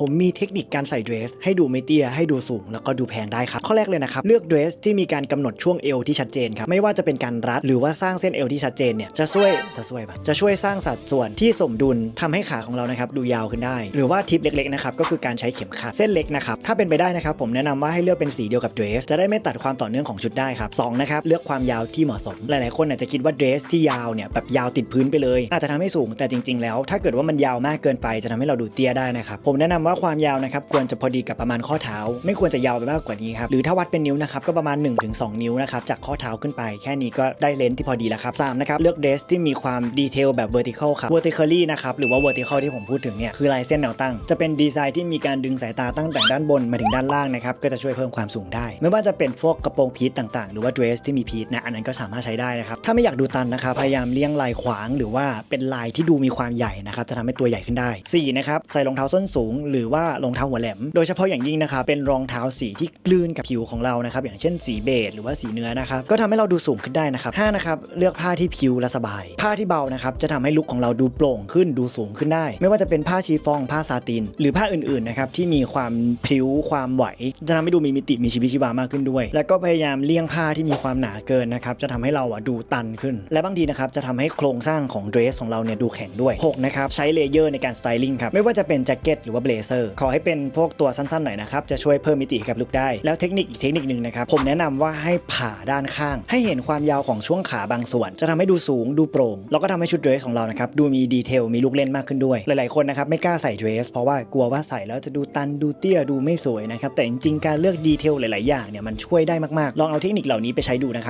ผมมีเทคนิคการใส่เดรส ให้ดูไม่เตี้ยให้ดูสูง แล้วก็ดูแพงได้ครับ ข้อแรกเลยนะครับ เลือกเดรสที่มีการกำหนดช่วงเอวที่ชัดเจนครับ ไม่ว่าจะเป็นการรัดหรือว่าสร้างเส้นเอวที่ชัดเจนเนี่ยจะช่วยจะช่วยปะจะช่วยสร้างสัดส่วนที่สมดุลทำให้ขาของเรานะครับดูยาวขึ้นได้ หรือว่าทิปเล็กๆนะครับก็คือการใช้เข็มขัดเส้นเล็กนะครับถ้าเป็นไปได้นะครับผมแนะนำว่าให้เลือกเป็นสีเดียวกับเดรสจะได้ไม่ตัดความต่อเนื่องของชุดได้ครับสองนะครับเลือกความยาวที่เหมาะสม หลายๆคนอาจจะคิดว่าเดรสที่ยาวเนี่ยแบบยาวติดพื้นไปเลย อาจจะทำให้สูงแต่จริง ๆ แล้ว ถ้าเกิดว่ามันยาวมากเกินไปจะทำให้เราดูเตี้ยได้นะครับผมแนะนำว่าความยาวนะครับควรจะพอดีกับประมาณข้อเท้า ไม่ควรจะยาวไปมากกว่านี้ครับหรือถ้าวัดเป็นนิ้วนะครับก็ประมาณ 1-2 นิ้วนะครับจากข้อเท้าขึ้นไป แค่นี้ก็ได้เลนส์ที่พอดีแล้วครับสามนะครับเลือกเดรสที่มีความดีเทลแบบ vertical ครับ vertically นะครับหรือว่า vertical ที่ผมพูดถึงเนี่ยคือลายเส้นแนวตั้ง จะเป็นดีไซน์ที่มีการดึงสายตาตั้งแต่ด้านบนมาถึงด้านล่างนะครับก็จะช่วยเพิ่มความสูงได้ ไม่ว่าจะเป็นพวกกระโปรงพีทต่างๆ หรือว่าเดรสที่มีพีทนะอันนั้นก็สามารถใช้ได้นะครับถ้าไม่อยากดูตันนะครับพยายามเลี่ยงลายขวาง หรือว่าเป็นลายที่ดูมีความใหญ่นะครับจะทำให้ตัวใหญ่ขึ้นได้สี่นะครับใส่รองเท้าส้นสูงหหรือว่ารองเท้าหัวแหลม โดยเฉพาะอย่างยิ่งนะครับเป็นรองเท้าสีที่กลืนกับผิวของเรานะครับอย่างเช่นสีเบจหรือว่าสีเนื้อนะครับก็ทำให้เราดูสูงขึ้นได้นะครับห้านะครับเลือกผ้าที่ผิวและสบาย ผ้าที่เบานะครับจะทำให้ลุคของเราดูโปร่งขึ้นดูสูงขึ้นได้ ไม่ว่าจะเป็นผ้าชีฟอง ผ้าซาติน หรือผ้าอื่นๆนะครับที่มีความพลิ้วความไหว จะทำให้ดูมีมิติมีชีวิตชีวามากขึ้นด้วย แล้วก็พยายามเลี่ยงผ้าที่มีความหนาเกินนะครับจะทำให้เราอะดูตันขึ้น และบางทีนะครับจะทำให้โครงสร้างของเดรสของเราเนี่ยดูแข็งด้วยหกนะครับใช้เลเยอร์ในการสไตลิ่งครับไม่ว่าจะเป็นแจ็คเก็ตหรือว่าเบลเซอร์ ขอให้เป็นพวกตัวสั้นๆหน่อยนะครับ จะช่วยเพิ่มมิติให้กับลุคได้ แล้วเทคนิคอีกเทคนิคหนึ่งนะครับ ผมแนะนำว่าให้ผ่าด้านข้าง ให้เห็นความยาวของช่วงขาบางส่วน จะทำให้ดูสูงดูโปร่ง แล้วก็ทำให้ชุดเดรสของเรานะครับดูมีดีเทลมีลูกเล่นมากขึ้นด้วย หลายๆคนนะครับไม่กล้าใส่เดรสเพราะว่ากลัวว่าใส่แล้วจะดูตันดูเตี้ยดูไม่สวยนะครับแต่จริงๆการเลือกดีเทลหลายๆอย่างเนี่ยมันช่วยได้มากๆลองเอาเทคนิคเหล่านี้ไปใช้ดูนะครับ